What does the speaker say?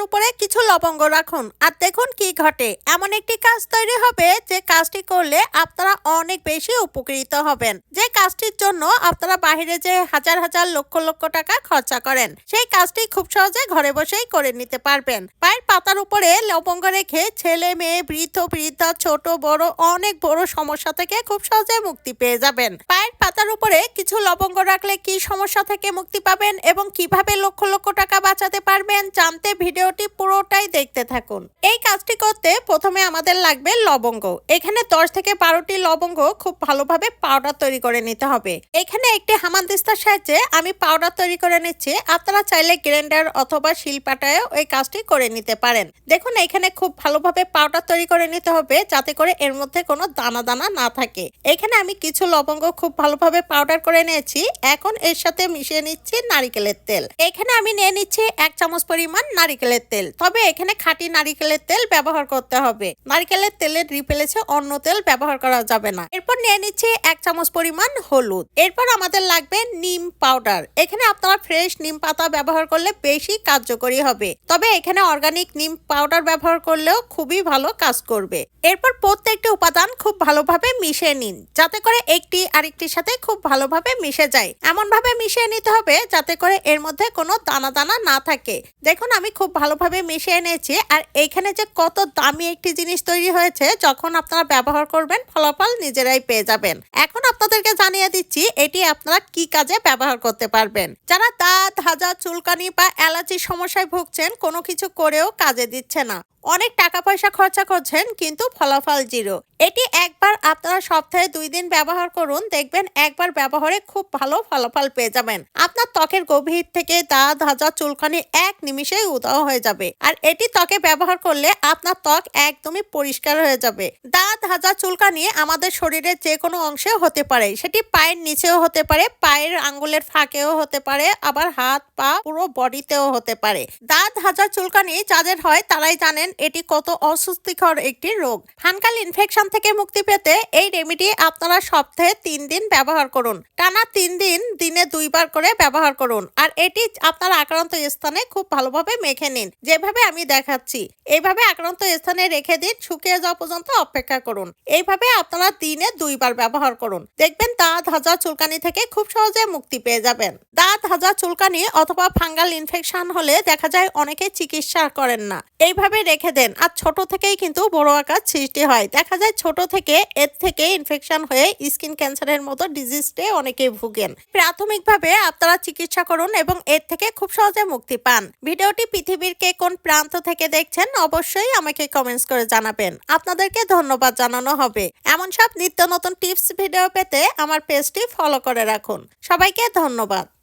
উপরে কিছু লবঙ্গ রাখুন। আর দেখুন কি ঘটে। এমন একটি কাজ তৈরি হবে যে কাজটি করলে আপনারা অনেক বেশি উপকৃত হবেন। যে কাজটির জন্য আপনারা বাইরে যে হাজার হাজার লক্ষ লক্ষ টাকা খরচা করেন, সেই কাজটি খুব সহজে ঘরে বসেই করে নিতে পারবেন। পায়ের পাতার উপরে লবঙ্গ রেখে ছেলে মেয়ে, বৃদ্ধ, বৃদ্ধা, ছোট, বড়, অনেক বড় সমস্যা থেকে খুব সহজে মুক্তি পেয়ে যাবেন। পায়ের পাতার উপরে কিছু লবঙ্গ রাখলে কি সমস্যা থেকে মুক্তি পাবেন এবং কীভাবে লক্ষ লক্ষ টাকা বাঁচাতে পারবেন জানতে ভিডিওটি পুরোটাই দেখতে থাকুন। এই কাজটি করতে প্রথমে আমাদের লাগবে লবঙ্গ। এখানে দশ থেকে বারোটি লবঙ্গ খুব ভালোভাবে পাউডার তৈরি করে নিতে হবে। এখানে একটি হামানদিস্তার সাহায্যে আমি পাউডার তৈরি করে নিচ্ছি। আপনারা চাইলে গ্রাইন্ডার অথবা শিলপাটায়ও এই কাজটি করে নিতে পারেন। দেখুন, এখানে খুব ভালোভাবে পাউডার তৈরি করে নিতে হবে যাতে করে এর মধ্যে কোনো দানা দানা না থাকে। এখানে আমি কিছু লবঙ্গ খুব ভালোভাবে পাউডার করে নিয়েছি। এখন এর সাথে মিশিয়ে নিচ্ছি নারিকেলের তেল। এখানে আমি নিয়ে নিচ্ছি এক চামচ পরিমাণ নারিকেলের তেল। তবে এখানে খাঁটি নারিকেলের তেল ব্যবহার করতে হবে। নারিকেলের তেলের রিপ্লেসে অন্য তেল ব্যবহার করা যাবে না। এরপর নিয়ে নিচ্ছি এক চামচ পরিমাণ হলুদ। এরপর আমাদের লাগবে নিম পাউডার। এখানে আপনারা ফ্রেশ নিম পাতা ব্যবহার করলে বেশি কার্যকরী হবে। তবে এখানে অর্গানিক নিম পাউডার ব্যবহার করলেও খুবই ভালো কাজ করবে। এরপর প্রত্যেকটি উপাদান খুব ভালোভাবে মিশিয়ে নিন, যাতে করে একটি আরেকটির সাথে খুব ভালোভাবে মিশে যায়। এমন ভাবে মিশিয়ে নিতে হবে, যাতে করে এর মধ্যে কোনো দানা দানা না থাকে। দেখুন, আমি খুব ভালোভাবে মিশিয়ে এনেছি আর এইখানে যে কত দামি একটি জিনিস তৈরি হয়েছে, যখন আপনারা ব্যবহার করবেন, ফলাফল নিজেরাই পেয়ে যাবেন। এখন আপনাদেরকে জানিয়ে দিচ্ছি, এটি আপনারা কি কাজে ব্যবহার করতে পারবেন। যারা দাঁত, হাজার, চুলকানি বা অ্যালার্জির সমস্যায় ভুগছেন, কোনো কিছু করেও কাজে দিচ্ছে না। অনেক টাকা পয়সা খরচা করছেন, কিন্তু ফলাফল জিরো। এটি একবার আপনারা সপ্তাহে দুই দিন ব্যবহার করুন, দেখবেন একবার ব্যবহারে খুব ভালো ফলাফল পেয়ে যাবেন। আপনার ত্বকের গভীর থেকে দাঁত হাজা চুলকানি এক নিমিষেই উদাও হয়ে যাবে। আর এটি ত্বকে ব্যবহার করলে আপনার ত্বক একদমই পরিষ্কার হয়ে যাবে। দাঁত হাজা চুলকানি আমাদের শরীরের যে কোনো অংশে হতে পারে। সেটি পায়ের নিচেও হতে পারে, পায়ের আঙ্গুলের ফাঁকেও হতে পারে, আবার হাত, পা পুরো বডিতেও হতে পারে। দাঁত হাজা চুলকানি যাদের হয় তারাই জানেন এটি কত অস্বস্তিকর একটি রোগ। ফানকাল ইনফেকশন থেকে মুক্তি পেতে এই রেমেডি আপনারা সপ্তাহে তিন দিন ব্যবহার করুন। টানা তিন দিন, দিনে দুইবার করে ব্যবহার করুন। আর এটি আপনার আক্রান্ত স্থানে খুব ভালোভাবে মেখে নিন। যেভাবে আমি দেখাচ্ছি, এইভাবে আক্রান্ত স্থানে রেখে দিন, শুকিয়ে যাওয়া পর্যন্ত অপেক্ষা করুন। এইভাবে আপনারা দিনে দুইবার ব্যবহার করুন। দেখবেন দাঁত, হাজার চুলকানি থেকে খুব সহজে মুক্তি পেয়ে যাবেন। দাঁত, হাজার চুলকানি অথবা ফাঙ্গাল ইনফেকশন হলে দেখা যায় অনেকে চিকিৎসা করেন না। এইভাবে রেখে দেন। আর ছোট থেকেই কিন্তু বড় আকার সৃষ্টি হয়। দেখা যায় ছোট থেকে এর থেকে ইনফেকশন হয়ে স্কিন ক্যান্সারের মতো ডিজিজটে অনেকেই ভুগেন। প্রাথমিকভাবে আপনারা চিকিৎসা করুন এবং এর থেকে খুব সহজে মুক্তি পান। ভিডিওটি পৃথিবীর কে কোন প্রান্ত থেকে দেখছেন অবশ্যই আমাকে কমেন্টস করে জানাবেন। আপনাদেরকে ধন্যবাদ জানানো হবে। এমন সব নিত্য নতুন টিপস ভিডিও পেতে আমার পেজটি ফলো করে রাখুন। সবাইকে ধন্যবাদ।